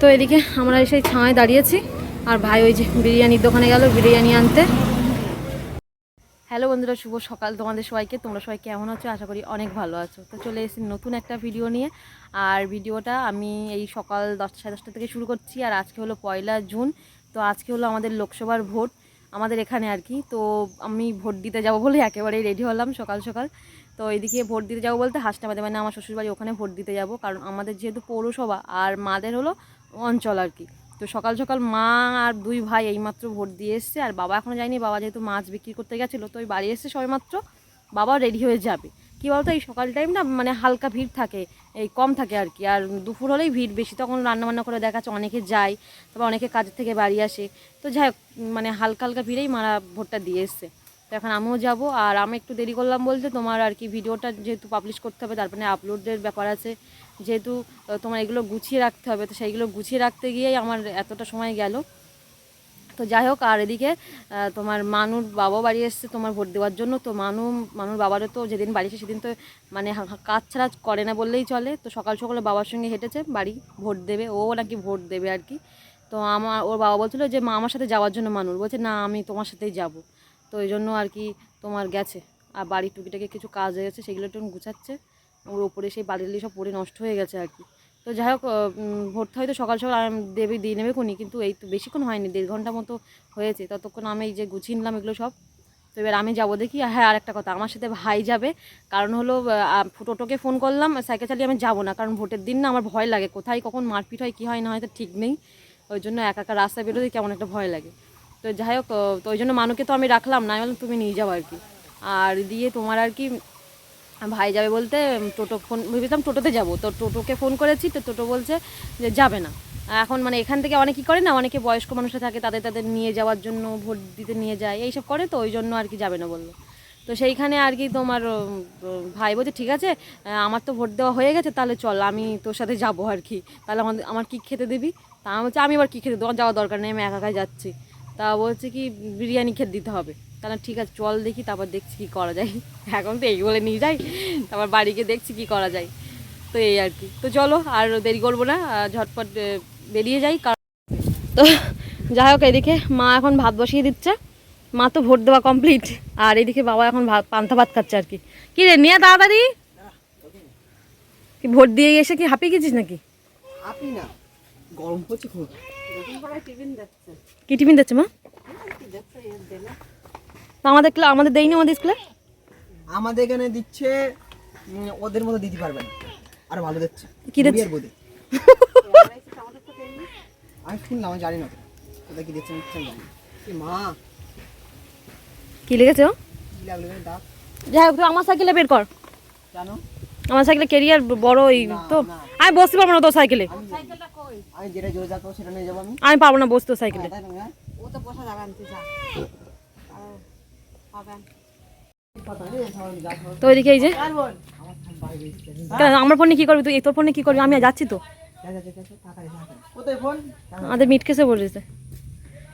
তো এদিকে আমরা সেই ছায় দাঁড়িয়েছি। আর ভাই ওই যে বিরিয়ানির দোকানে গেল বিরিয়ানি আনতে। হ্যালো বন্ধুরা, শুভ সকাল তোমাদের সবাইকে। তোমরা সবাই কেমন আছো? আশা করি অনেক ভালো আছো। তো চলে এসেছি নতুন একটা ভিডিও নিয়ে। আর ভিডিওটা আমি এই সকাল দশটা সাড়ে দশটা থেকে শুরু করছি। আর আজকে হলো পয়লা জুন। তো আজকে হলো আমাদের লোকসভার ভোট। আমাদের এখানে আর কি। তো আমি ভোট দিতে যাব বলে একেবারেই রেডি হলাম সকাল সকাল। তো এইদিকে ভোট দিতে যাব বলতে হাসনাবাদে মানে আমার শ্বশুরবাড়ি ওখানে ভোট দিতে যাব। কারণ আমাদের যেহেতু পৌরসভা আর মাদের হলো অঞ্চল আর কি। তো সকাল সকাল মা আর দুই ভাই এইমাত্র ভোট দিয়ে এসছে আর বাবা এখনও যায়নি। বাবা যেহেতু মাছ বিক্রি করতে গেছিল, তো ওই বাড়ি এসছে সবেমাত্র বাবা রেডি হয়ে যাবে। কী বলতো, এই সকাল টাইমটা মানে হালকা ভিড় থাকে, এই কম থাকে আর কি। আর দুপুর হলেই ভিড় বেশি। তখন রান্নাবান্না করে দেখা যাচ্ছে অনেকে যায়, তারপর অনেকে কাজের থেকে বাড়ি আসে। তো যাই মানে হালকা হালকা ভিড়েই মারা ভোটটা দিয়ে এসছে। তো এখন আমিও যাব। আর আমি একটু দেরি করলাম বলতে তোমার আর কি ভিডিওটা যেহেতু পাবলিশ করতে হবে তারপরে আপলোডের ব্যাপার আছে। যেহেতু তোমার এগুলো গুছিয়ে রাখতে হবে, তো সেইগুলো গুছিয়ে রাখতে গিয়েই আমার এতটা সময় গেল। তো যাই হোক, আর এদিকে তোমার মানুর বাবাও বাড়ি এসছে, তোমার ভোট দেওয়ার জন্য। তো মানু, মানুর বাবারও তো যেদিন বাড়ি সেদিন তো মানে কাজ ছাড়া করে না বললেই চলে। তো সকাল সকালে বাবার সঙ্গে হেঁটেছে, বাড়ি ভোট দেবে, ও নাকি ভোট দেবে আর কি। তো আমার, ওর বাবা বলছিল যে, মা আমার সাথে যাওয়ার জন্য মানুর। বলছে, না, আমি তোমার সাথেই যাব। তো এই জন্য আর কি তোমার গেছে। আর বাড়ির টুকিটাকি কিছু কাজ হয়ে গেছে, সেগুলো একটু গুছাচ্ছে। ওর ওপরে সেই বাড়ির সব পরে নষ্ট হয়ে গেছে আর কি। তো যাই হোক ভোটটা হয়তো সকাল সকাল আরাম দেবে, দিয়ে নেবে কোনি কিন্তু এই তো বেশিক্ষণ হয়নি, দেড় ঘণ্টা মতো হয়েছে। ততক্ষণ আমি এই যে গুছিয়ে নিলাম এগুলো সব, তো এবার আমি যাব দেখি। হ্যাঁ আর একটা কথা, আমার সাথে ভাই যাবে। কারণ হলো টোটোকে ফোন করলাম, সাইকেল চালিয়ে আমি যাব না, কারণ ভোটের দিন না আমার ভয় লাগে। কোথায় কখন মারপিট হয়, কী হয় না হয়, তো ঠিক নেই। ওই জন্য একা একা রাস্তায় বেরোতে কেমন একটা ভয় লাগে। তো যাই হোক, তো ওই জন্য মানুকে তো আমি রাখলাম, না বললাম তুমি নিয়ে যাও আর কি। আর দিয়ে তোমার আর কি, ভাই যাবে বলতে টোটো ফোন, ভেবেছিলাম টোটোতে যাব। তো টোটোকে ফোন করেছি, তো টোটো বলছে যে যাবে না। এখন মানে এখান থেকে অনেক কী করে না, অনেকে বয়স্ক মানুষরা থাকে, তাদের তাদের নিয়ে যাওয়ার জন্য ভোট দিতে নিয়ে যায়, এইসব করে, তো ওই জন্য আর কি যাবে না বলল। তো সেইখানে আর কি তোমার, ভাই বলছে, ঠিক আছে, আমার তো ভোট দেওয়া হয়ে গেছে, তাহলে চল, আমি তোর সাথে যাব আর কি। তাহলে আমাদের, আমার কী খেতে দিবি? তা আমি বলছি, আমি আবার কী খেতে দেবো? যাওয়ার দরকার নেই, আমি একা যাচ্ছি। তা বলছে কি বিরিয়ানি খেতে দিতে হবে। তাহলে ঠিক আছে চল দেখি তারপর দেখছি কী করা যায়। এখন তো এই বলে নিয়ে যাই তারপর বাড়ি গিয়ে দেখছি কী করা যায়। তো এই আর কি। তো চলো আর দেরি করব না ঝটপট বেরিয়ে যাই কারণ তো যাই হোক এদিকে মা এখন ভাত বসিয়ে দিচ্ছে। মা তো ভোট দেওয়া কমপ্লিট আর এদিকে বাবা এখন ভাত পান্তা ভাত খাচ্ছে আর কি। কি রে নিয়ে তাড়াতাড়ি। কি ভোট দিয়ে এসে কি হাঁপিয়ে গেছিস নাকি? আপনি না গরম পড়ছে খুব। কি টিফিন দিচ্ছে মা? তা আমাদের আমাদের দেয়নি আমাদের স্কুলে? আমাদের এখানে দিচ্ছে ওদের মতো দিতে পারবে না। আর ভালো দিচ্ছে। কি দিচ্ছে? আমি শুনলাম আমি জানি না। ওদের কি দিচ্ছে কিছু জানি মা। কি লেগেছে ও? কি লাগল দাঁত যাই হোক তুই আমার সাইকেলে বের কর। জানো? আমার সাইকেলে কেরিয়ার বড় ওই তো। আমি বসতে পারব না তোর সাইকেলে। আমি পারব না বসতে সাইকেলে। তাই না হ্যাঁ? তো ওইদিকে এই যে। আমার ফোনে কি করবি তুই? তোর ফোনে কি করবি? আমি আর যাচ্ছি তো। আমাদের মিট কেসে বলেছে।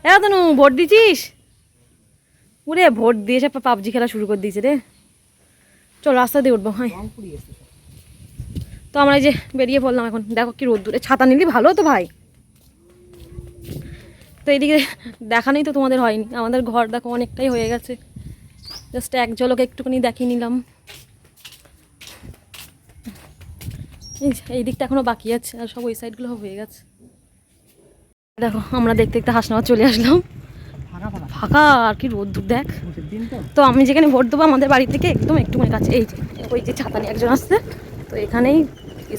এ তনু ভোট দিছিস? ওরে ভোট দিয়ে সব পাবজি খেলা শুরু করে দিয়েছে রে। চল রাস্তা দিয়ে উঠবো হ্যাঁ তো আমরা এই যে বেরিয়ে পড়লাম এখন। দেখো কি রোদ দূরে ছাতা নিলি ভালো তো ভাই? তো এইদিকে দেখানোই তো তোমাদের হয়নি। আমাদের ঘর দেখো অনেকটাই হয়ে গেছে। জাস্ট এক ঝলক একটুখানি দেখিয়ে নিলাম। এই দিকটা এখনও বাকি আছে আর সব ওই সাইডগুলো হয়ে গেছে। দেখো আমরা দেখতে দেখতে হাসনাবাদ চলে আসলাম। ফাঁকা আর কি রোদ দূর দেখ তো। তো আমি যেখানে ভোট দেবো আমাদের বাড়ি থেকে একদম একটুখানি কাছে। এই যে ওই যে ছাতা নিয়ে একজন আসছে। তো এখানেই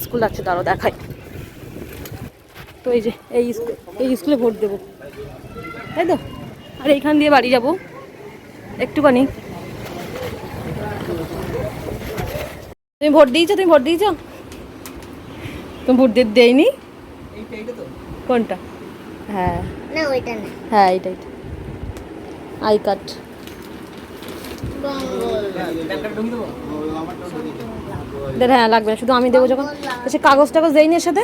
স্কুল আছে তারও দেখায় তো এই যে এই স্কুল এই স্কুলে ভোট দেবো। তাই তো? আর এইখান দিয়ে বাড়ি যাব। একটুখানি। তুমি ভোট দিয়েছ? তুমি ভোট দিয়েছ? তুমি ভোট দিয়ে দেয়নি এইটা এইটা তো কোনটা? হ্যাঁ। না ওইটা না। হ্যাঁ এইটা এইটা। I card. হ্যাঁ লাগবে না। শুধু আমি দেবো যখন। সে কাগজ টাগজ দেয়নি এর সাথে?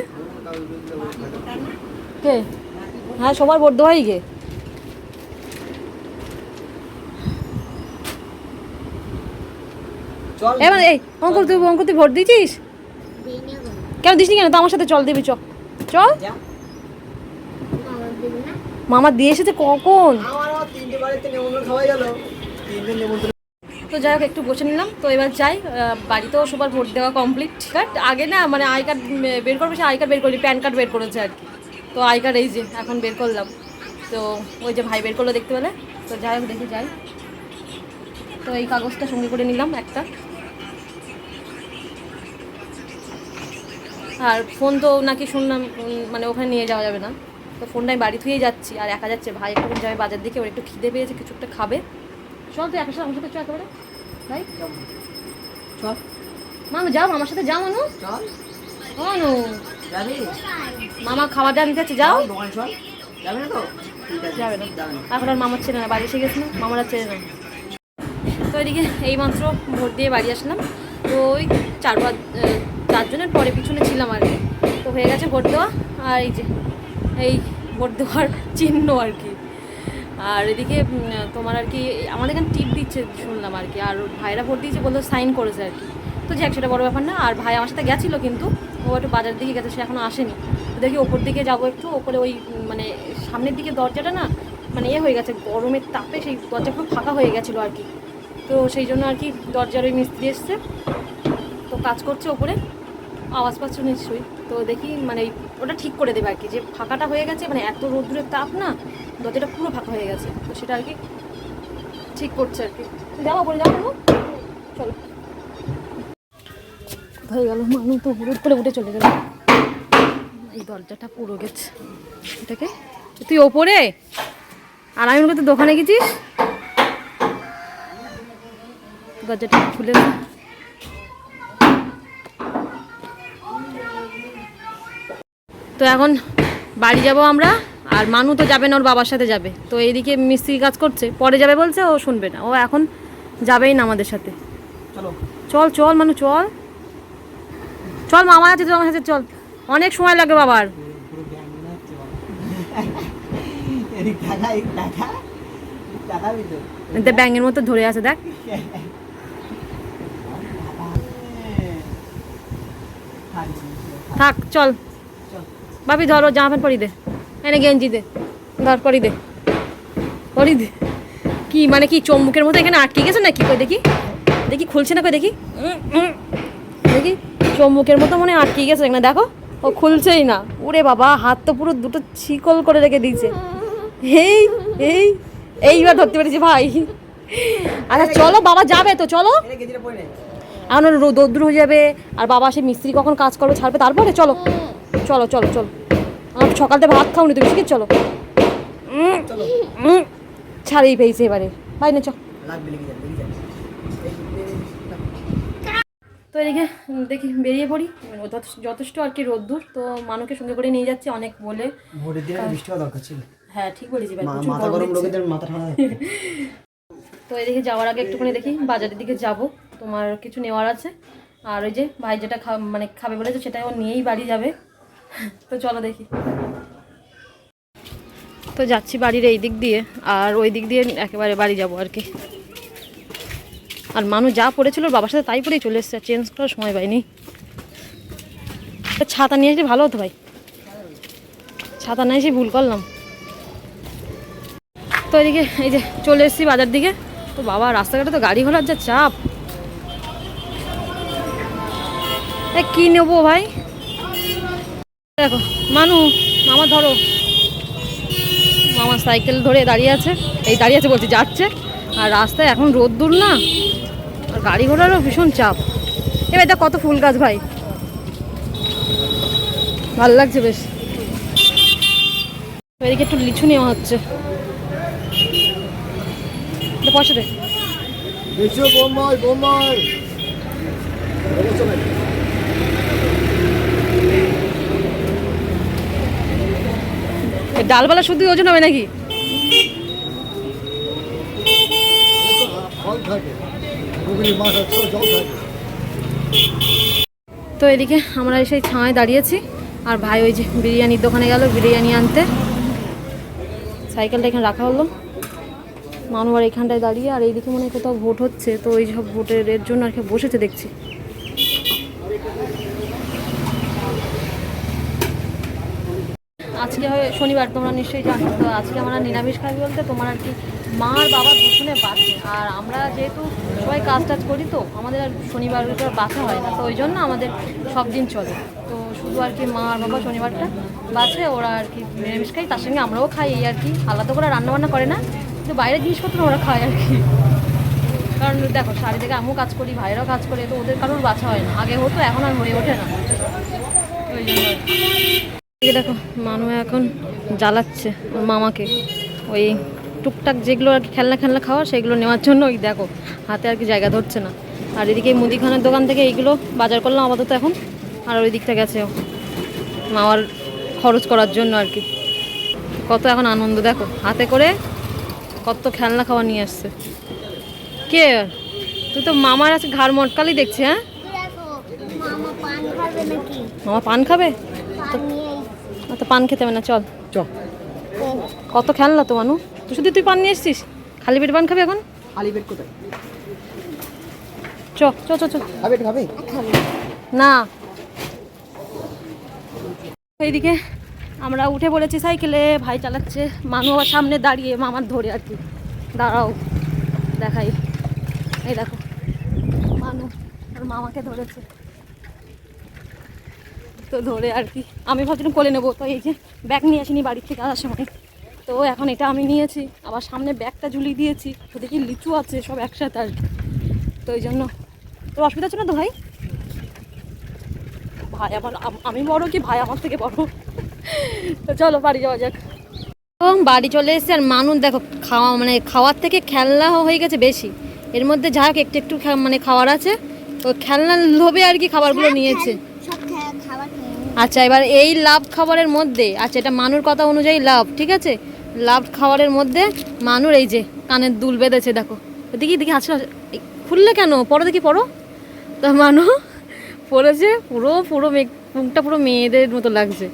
কে? হ্যাঁ সবার ভোট দেওয়াই গে এবার এই অঙ্কুর তুই অঙ্কুর তুই ভোট দিয়েছিস? কেন দিসনি কেন? তো আমার সাথে চল দিবি চল। যা। মামা দিয়ে এসেছে কখন তো যাই হোক, একটু বসে নিলাম। তো এবার যাই বাড়িতেও সবার ভোট দেওয়া কমপ্লিট বাট আগে না মানে আই কার্ড বের করবে সে আই কার্ড বের করি প্যান কার্ড বের করেছে আর কি। তো আই কার্ড এই যে, এখন বের করলাম। তো ওই যে ভাই বের করল দেখতে পেলে? তো যাই হোক, দেখে যাই। তো এই কাগজটা সঙ্গে করে নিলাম একটা। আর ফোন তো নাকি শুনলাম মানে ওখানে নিয়ে যাওয়া যাবে না। তো ফোনটা আমি বাড়ি থুয়েই যাচ্ছি, আর একা যাচ্ছে, ভাই একটু যাবে বাজার দিকে, ওর একটু খিদে পেয়েছে, কিছু একটা খাবে। চল তুই একার সাথে আমার সাথে চল একেবারে। ভাই চল। মামা যাও আমার সাথে যাও মানু চল। অনু যাবি? মামা খাবার দাওয়া নিতে যাচ্ছে যাও। দোকান চল। যাবে না তো? যাবে না। এখন আর মামার ছেলে না বাড়ি এসে গেছে না। মামার আর ছেলে না। তো এদিকে এইমাত্র ভোট দিয়ে বাড়ি আসলাম। তো ওই চার পাঁচ চারজনের পরে পিছনে ছিলাম আর কি। তো হয়ে গেছে ভোট দেওয়া। আর এই যে এই ভোট দেওয়ার চিহ্ন আর কি। আর এদিকে তোমার আর কি, আমাদের এখানে টিপ দিচ্ছে, শুনলাম আর কি। আর ভাইরা ভোট দিয়েছে বলতো সাইন করেছে আর কি। তো যাক, সেটা বড় ব্যাপার না। আর ভাই আমার সাথে গেছিল কিন্তু, ও একটু বাজার দিকে গেছে, সে এখনও আসেনি। দেখি ওপর দিকে যাব একটু, ওপরে ওই মানে সামনের দিকে দরজাটা না মানে এ হয়ে গেছে, গরমের তাপে সেই দরজা খুব ফাঁকা হয়ে গেছিল আর কি। তো সেই জন্য আর কি দরজার ওই মিস্ত্রি এসছে। তো কাজ করছে ওপরে। আওয়াজ পাচ্ছ নিশ্চয়ই। তো দেখি মানে ওটা ঠিক করে দেবে আর কি। যে ফাঁকাটা হয়ে গেছে মানে এত রোদ্দুরের তাপ না, দরজাটা পুরো ফাঁকা হয়ে গেছে। তো সেটা আর কি ঠিক করছে আর কি। যাব বলে যাব? চলো। হয়ে গেল, মানু তো হুড়ুট করে উঠে চলে গেল। এই দরজাটা পুরো গেছে। এটাকে? তুই ওপরে? আর আমি তো দোকানে গেছিস? দরজাটা খুলে তো এখন বাড়ি যাব আমরা আর মানু তো যাবে না ওর বাবার সাথে যাবে। তো এইদিকে মিস্ত্রি কাজ করছে পরে যাবে বলছে ও শুনবে না। ও এখন যাবেই না আমাদের সাথে। চলো। চল চল মানু চল। চল মামা আছে তোমার সাথে চল। অনেক সময় লাগে বাবার। ব্যাঙের মতো ধরে আছে দেখ। থাক চল। বাপি ধরো, জামা প্যান্ট পরি দে। এনে গেঞ্জি দে, ধর পরি দে পরি দে। কি মানে কি চম্বুকের মতো এখানে আটকে গেছে না কি কই দেখি দেখি খুলছে না কই দেখি। দেখি চম্বুকের মতো মনে আটকে গেছে না দেখো। ও খুলছেই না। ওরে বাবা, হাত তো পুরো দুটো ছিকল করে রেখে দিয়েছে। এই এই, এইবার ধরতে পেরেছি ভাই। আচ্ছা চলো, বাবা যাবে তো, চলো। এখন রোদ্দুর হয়ে যাবে, আর বাবা সে মিস্ত্রি কখন কাজ করবে ছাড়বে তারপরে? চলো। চলো চলো চলো। আমার সকাল থেকে ভাত খাওনি তুমি শিখে চলো। ছাড়েই পেয়েছে এবারে। ভাই না চল তো এদিকে দেখি বেরিয়ে পড়ি। যথেষ্ট- যথেষ্ট আর কি রোদ্দুর তো মানুষকে সঙ্গে করে নিয়ে যাচ্ছে অনেক বলে। দরকার ছিল। হ্যাঁ ঠিক বলেছি ভাই মাথা গরম গরম লোকেদের মাথা ঠান্ডা তো এদিকে যাওয়ার আগে একটুখানি দেখি বাজারের দিকে যাব। তোমার কিছু নেওয়ার আছে। আর ওই যে ভাই যেটা খা মানে খাবে বলেছে সেটা ও নিয়েই বাড়ি যাবে। তো চলো দেখি। তো যাচ্ছি বাড়ির এই দিক দিয়ে, আর ওই দিক দিয়ে একেবারে বাড়ি যাব আর কি। আর মানুষ যা পড়েছিল বাবার সাথে তাই পরেই চলে এসছে চেঞ্জ করার সময় পাইনি। ছাতা নিয়ে আসলে ভালো হতো ভাই। ছাতা নিয়ে এসে ভুল করলাম। তো এদিকে এই যে চলে এসেছি বাজার দিকে। তো বাবা, রাস্তাঘাটে তো গাড়ি ঘোড়ার যা চাপ। কি নেব ভাই? দেখো, মানু, মামা ধরো। মামা সাইকেল ধরে দাঁড়িয়ে আছে, এই দাঁড়িয়ে আছে বলছি যাচ্ছে। আর রাস্তায় এখন রোদ্দুর না, আর গাড়ি ঘোড়ারও ভীষণ চাপ। এবার এটা কত ফুল গাছ ভাই। ভালো লাগছে বেশ। এদিকে একটু লিচু নেওয়া হচ্ছে। পয়সা দে। দেখছ বোম্বাই বোম্বাই। এ ডালপালা শুধু ওজন হবে নাকি? তো এদিকে আমরা সেই ছায় দাঁড়িয়েছি, আর ভাই ওই যে বিরিয়ানির দোকানে গেল, বিরিয়ানি আনতে। সাইকেলটা এখানে রাখা হলো। মানু আর এখানটায় দাঁড়িয়ে, আর এইদিকে মনে হয় কোথাও ভোট হচ্ছে, তো ওই সব ভোটের জন্য আর কি বসেছে দেখছি। আজকে হয় শনিবার, তোমরা নিশ্চয়ই জানো। তো আজকে আমরা নিরামিষ খাই বলতে তোমার আর কি মা আর বাবা দুজনে বাঁচে আর আমরা যেহেতু সবাই কাজ টাজ করি তো, আমাদের আর শনিবার বাঁচা হয় না, তো ওই জন্য আমাদের সব দিন চলে। তো শুধু আর কি মা আর বাবা শনিবারটা বাঁচে ওরা আর কি নিরামিষ খাই তার সঙ্গে আমরাও খাই, এই আর কি। আলাদা করে রান্নাবান্না করে না, কিন্তু বাইরের জিনিসপত্র ওরা খায় আর কি। কারণ দেখো শাড়ি থেকে আমিও কাজ করি ভাইরাও কাজ করে, তো ওদের কারোর বাছা হয় না। আগে হতো, এখন আর হয়ে ওঠে না। ওই জন্য দেখো মানু এখন জ্বালাচ্ছে ওর মামাকে। ওই টুকটাক যেগুলো আর কি খেলনা খেলনা খাওয়া সেগুলো নেওয়ার জন্য ওই দেখো হাতে আর কি জায়গা ধরছে না। আর এদিকে মুদিখানার দোকান থেকে এইগুলো বাজার করলাম আপাতত এখন। আর ওই দিকটা গেছে মামার খরচ করার জন্য আর কি। কত এখন আনন্দ দেখো হাতে করে কত খেলনা খাওয়া নিয়ে আসছে। কে? তুই তো মামার আছে ঘাড় মটকালি দেখছি হ্যাঁ? মামা পান খাবে তো পান খেতে হবে না চল। চ। কত খেলনা তো মানু? তুই শুধু তুই পান নিয়ে এসছিস? খালি পেট পান খাবি এখন? খালি পেট কোথায়? চ চ চ চ। খাবে খাবে? না। এইদিকে আমরা উঠে পড়েছি সাইকেলে ভাই চালাচ্ছে মানু আবার সামনে দাঁড়িয়ে মামার ধরে আর কি। দাঁড়াও দেখাই। এই দেখো মানু আর মামাকে ধরেছে। তো ধরে আর কি। আমি ভাবছিলাম কোলে নেব, তো এই যে ব্যাগ নিয়ে আসিনি বাড়ির থেকে আসার সময়। তো এখন এটা আমি নিয়েছি, আবার সামনে ব্যাগটা ঝুলিয়ে দিয়েছি, তো দেখি লিচু আছে সব একসাথে আর কি। তো ওই জন্য। তোর অসুবিধা হচ্ছে না তো ভাই? ভাই আমার, আমি বড় কি ভাই আমার থেকে বড়? তো চলো বাড়ি যাওয়া যাক। তো বাড়ি চলে এসেছে আর মানুষ দেখো, খাওয়া মানে খাওয়ার থেকে খেলনা হয়ে গেছে বেশি। এর মধ্যে যা হোক একটু একটু মানে খাওয়ার আছে। তো খেলনার লোভে আর কি খাবারগুলো নিয়েছে সব খা- খাবার খেয়ে নে। আচ্ছা এবার এই লাভ খাবারের মধ্যে আচ্ছা এটা মানুর কথা অনুযায়ী লাভ ঠিক আছে? লাভ খাবারের মধ্যে মানুর এই যে কানের দুল বেঁধেছে, দেখো। দেখি দেখি আচ্ছা খুললে কেন? পরো দেখি, পড়ো। তো মানু পড়েছে, পুরো পুরো মেয়ে- মুখটা পুরো মেয়েদের মতো লাগছে।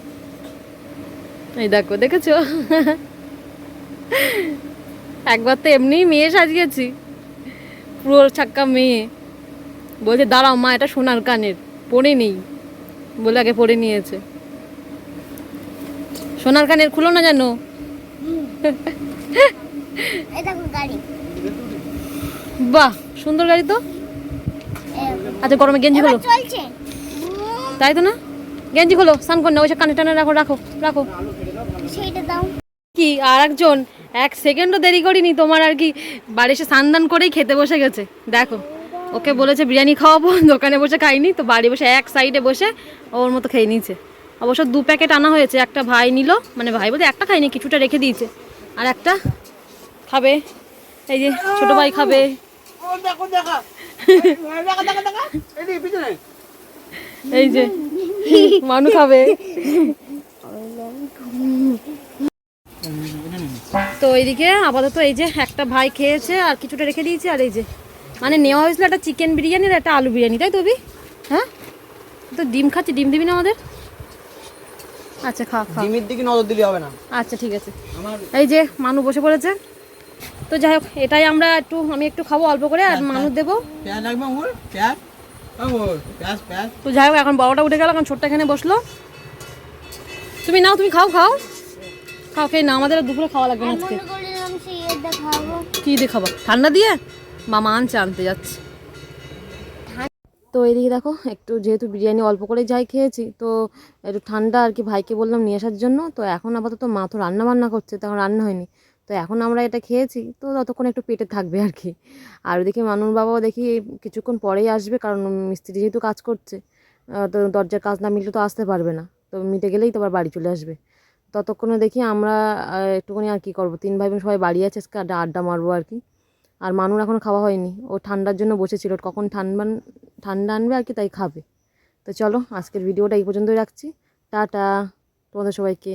এই দেখো, দেখেছ? একবার তো এমনি মেয়ে সাজিয়েছি। পুরো ছাক্কা মেয়ে। বলছে, দাঁড়াও মা, এটা সোনার কানের, পরে নেই। বলে আগে পরে নিয়েছে। সোনার কানের খুলো না জানো? বাহ সুন্দর গাড়ি তো। আচ্ছা গরমে গেঞ্জি খোলো। তাই তো না? গেঞ্জি খোলো স্নান কর না ওই কানে টানে রাখো রাখো রাখো। দাও। কি আর একজন এক সেকেন্ডও দেরি করিনি তোমার আর কি বাড়ি এসে স্নান করেই খেতে বসে গেছে। দেখো। ওকে বলেছে, বিরিয়ানি খাওয়াবো, দোকানে বসে খাইনি, তো বাড়ি বসে এক সাইডে বসে ওর মতো খেয়ে নিয়েছে। অবশ্য দু প্যাকেট আনা হয়েছে, একটা ভাই নিল মানে ভাই বলতে একটা খাইনি কিছুটা রেখে দিয়েছে। আর একটা খাবে, এই যে ছোট ভাই খাবে। এই যে মানু খাবে। তো এইদিকে আপাতত এই যে একটা ভাই খেয়েছে আর কিছুটা রেখে দিয়েছে, আর এই যে মানে নেওয়া হয়েছিল একটা চিকেন বিরিয়ানি আর একটা আলু বিরিয়ানি তাই তো অভি? হ্যাঁ? তো ডিম খাচ্ছি ডিম দিবি না আমাদের? আচ্ছা খা খা। ডিমের দিকে নজর দিলে হবে না। আচ্ছা ঠিক আছে। এই যে মানু বসে পড়েছে। তো যাই হোক এটাই আমরা একটু আমি একটু খাব অল্প করে আর মানুষ দেবো। পেঁয়াজ লাগবে আমার? পেঁয়াজ আমার পেঁয়াজ পেঁয়াজ তো যাই হোক এখন বড়টা উঠে গেল এখন ছোট্ট এখানে বসল। তুমি নাও তুমি খাও খাও। খাও খেয়ে না আমাদের আর দুপুরে খাওয়া লাগবে না আজকে। মনে কী দিয়ে খাব? ঠান্ডা দিয়ে? মামা আনছে আনতে যাচ্ছে। তো এদিকে দেখো, একটু যেহেতু বিরিয়ানি অল্প করে যাই খেয়েছি, তো একটু ঠান্ডা আর কি ভাইকে বললাম নিয়ে আসার জন্য, তো এখন আপাতত মা তো রান্না বান্না করছে তখন রান্না হয়নি। তো এখন আমরা এটা খেয়েছি, তো ততক্ষণ একটু পেটে থাকবে আর কি। আর ওদিকে মানুর বাবাও দেখি কিছুক্ষণ পরেই আসবে, কারণ মিস্ত্রি যেহেতু কাজ করছে তো দরজার কাজ না মিললে তো আসতে পারবে না। তো মিটে গেলেই তো আবার বাড়ি চলে আসবে। ততক্ষণে দেখি আমরা একটুখানি আর কি করব। তিন ভাই বোন সবাই বাড়ি আছে আড্ডা আড্ডা মারবো আর কি। আর মানুর এখনও খাওয়া হয়নি। ও ঠান্ডার জন্য বসেছিল। কখন ঠান্ডা ঠান্ডা আনবে আর কি তাই খাবে। তো চলো, আজকের ভিডিওটা এই পর্যন্তই রাখছি। টাটা, তোমাদের সবাইকে।